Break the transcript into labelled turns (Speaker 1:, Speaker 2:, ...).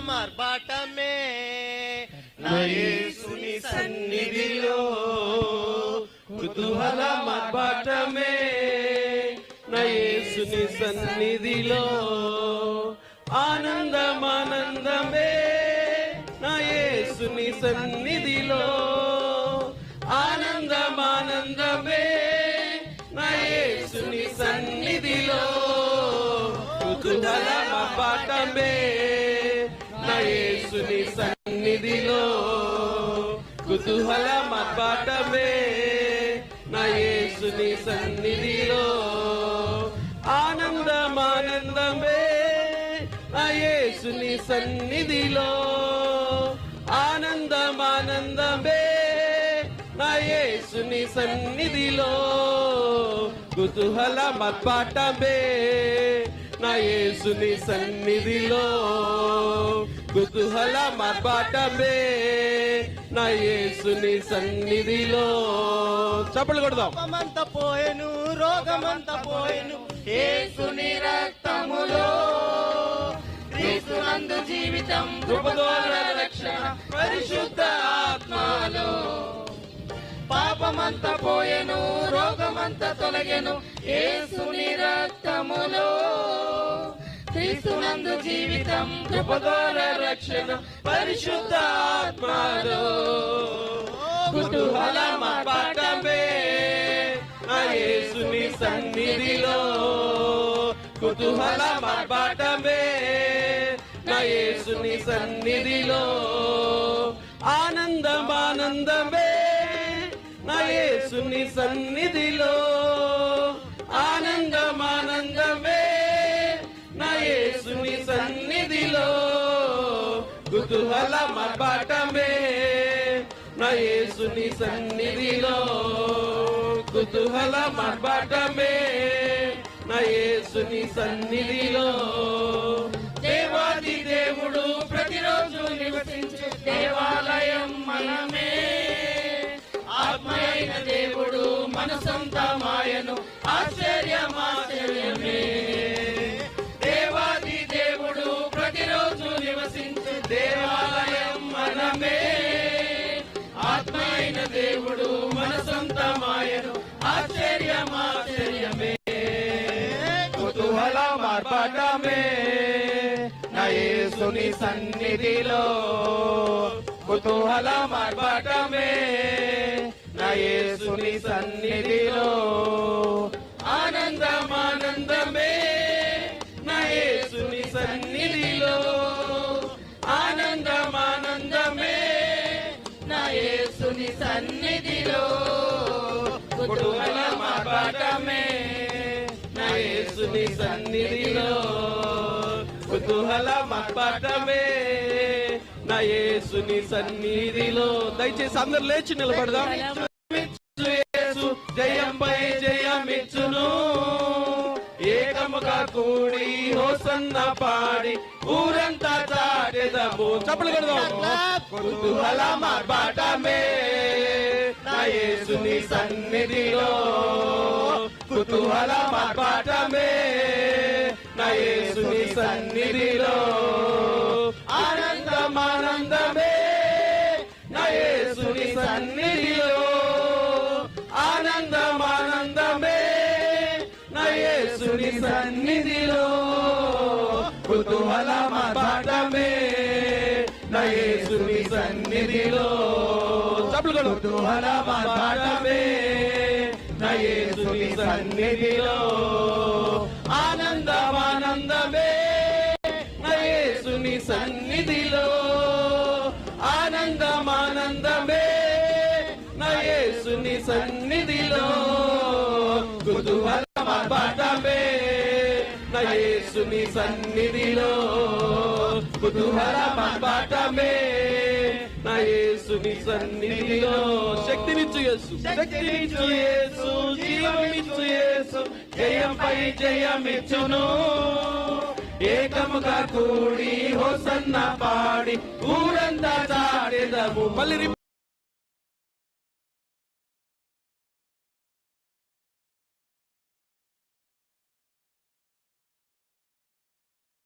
Speaker 1: మార్బాటమే.
Speaker 2: నా యేసుని సన్నిధిలో కుతూహల మార్బాటమే. నా యేసుని సన్నిధిలో ఆనందమానందమే. నా యేసుని సన్నిధిలో ఆనందమానందమే. నా యేసుని సన్నిధిలో కుతూహల మార్బాటమే. యేసుని సన్నిధిలో కుతూహల మార్బాటమే నా యేసుని సన్నిధిలో ఆనందమానందమే. నా యేసుని సన్నిధిలో ఆనందమానందమే. నా యేసుని సన్నిధిలో కుతూహల మత్పాటమే నా యేసుని సన్నిధిలో కుతూహల మర్బాటమే నా యేసుని సన్నిధిలో. చప్పలు కొడదాం.
Speaker 1: రోగమంత పోయెను రోగమంత పోయెను యేసుని రక్తములో. క్రీస్తునందు జీవితం కృపద్వార రక్షణ పరిశుద్ధ ఆత్మలో. పాపమంత పోయెను రోగమంత తొలగెను యేసుని జీవితం కృపద్వార రక్షణ పరిశుద్ధ ఆత్మలో
Speaker 2: కుతూహల మర్బాటమే యేసుని సన్నిధిలో. కుతూహల మర్బాటమే యేసుని సన్నిధిలో. ఆనందమానందమే నా యేసుని సన్నిధిలో. నా యేసుని సన్నిధిలో కుతూహల మర్బాటమే నా యేసుని సన్నిధిలో దేవాది దేవుడు ప్రతిరోజు నివసించే దేవాలయం మనమే. ఆత్మయైన దేవుడు మనసంతా మాయను ఆత్మైన దేవుడు మన సొంత మాయను. ఆశ్చర్యమాశ్చర్యమే. కుతూహల మార్పాటమే. నయేసుని సన్నిధిలో కుతూహల మార్పాటమే. నయేసుని సన్నిధిలో సన్నిధిలో కుతూహల మార్పాటమే నా యేసుని సన్నిధిలో కుతూహల మార్పాటమే నా యేసుని సన్నిధిలో దయచేసి అందరు లేచి నిలబడదాం. యేసు జయంపై జయమిచ్చును. ఏకముగా కూడి హోసన్న పాడి ఊరంతా చాటెదము చప్పలు కొడదాం. కుతూహల యేసుని సన్నిధిలో కుతూహల మార్పాటమే నా యేసుని సన్నిధిలో ఆనందమానందమే. నా యేసుని సన్నిధిలో ఆనందమానందమే. నా యేసుని సన్నిధిలో కుతూహల మార్పాటమే యేసుని సన్నిధిలో కుతూహల మార్పాటమే నా యేసుని సన్నిధిలో. ఆనందమానందమే నా యేసుని సన్నిధిలో. ఆనందమానందమే నా యేసుని సన్నిధిలో. కుతూహల మార్పాటమే నా యేసుని సన్నిధిలో. కుతూహల మార్పాటమే నా యేసుని సన్నిధిలో. శక్తినిచ్చు యేసు. శక్తినిచ్చు యేసు. జీవమిచ్చు యేసు. జయంపై జయమిచ్చును. ఏకముగా కూడి హోసన్న పాడి ఊరంతా చాడెదము మళ్ళీ